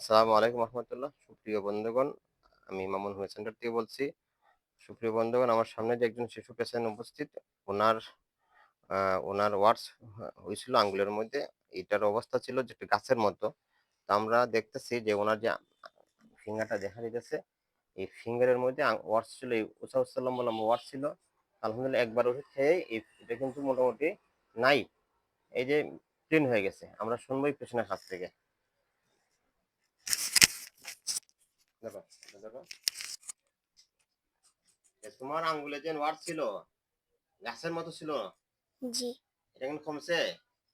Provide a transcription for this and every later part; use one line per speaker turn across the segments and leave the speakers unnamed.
আসসালামু আলাইকুম রহমতুল্লাহ। সুপ্রিয় বন্ধুগণ, আমি মামুন হুয়ে সেন্টার থেকে বলছি। সুপ্রিয় বন্ধুগণ, আমার সামনে যে একজন শিশু পেশেন্ট উপস্থিত, ওনার ওনার ওয়ার্ডস হয়েছিল আঙ্গুলের মধ্যে। এটার অবস্থা ছিল যেটা গাছের মতো। তো আমরা দেখতেছি যে ওনার যে ফিঙ্গারটা দেখা দিতেছে এই ফিঙ্গারের মধ্যে ওয়ার্ডস ছিল, এই লম্বা লম্বা ওয়ার্ডস ছিল। আলহামদুলিল্লাহ একবার ওষুধ খেয়ে এই- এটা কিন্তু মোটামুটি নাই। এই যে, ক্লিন হয়ে গেছে। আমরা শুনবোই পেশেন্টের হাত থেকে। দেখো দেখো। তোমার আঙ্গুলে যে ওয়ার্ড ছিল গাছের মতো ছিল?
জি।
এটা কিন্তু কমছে?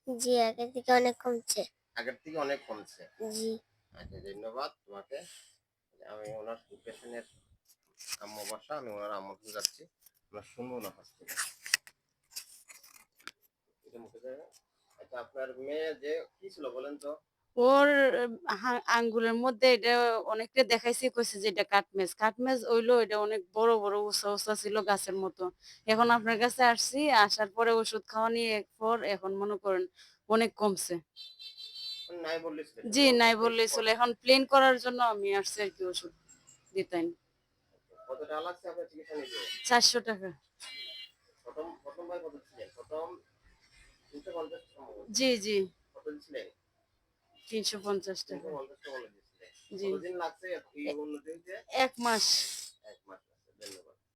জি আগের থেকে অনেক কমছে।
আগের থেকে অনেক কমছে।
জি।
আচ্ছা ধন্যবাদ তোমাকে। আমি ওনার পেশেন্টের আম্মু বাসা আমি ওনার আম্মু যাচ্ছি। আমরা শুনব না মুখে আচ্ছা আপনার মেয়ে যে কি ছিল বলেন তো?
ওর আঙ্গুলের মধ্যে এটা অনেকটা দেখাইছি কইছে যে এটা কাটমেজ কাটমেজ হইল এটা অনেক বড় বড় উঁচা উঁচা ছিল গাছের মতো। এখন আপনার কাছে আসছি আসার পরে ওষুধ খাওয়া নিয়ে পর এখন মনে করেন অনেক কমছে। জি নাই বললে চলে। এখন প্লেন করার জন্য আমি আসছি আর কি ওষুধ দিতেন। চারশো টাকা। জি জি। তিনশো পঞ্চাশ টাকা। জি। এক মাস।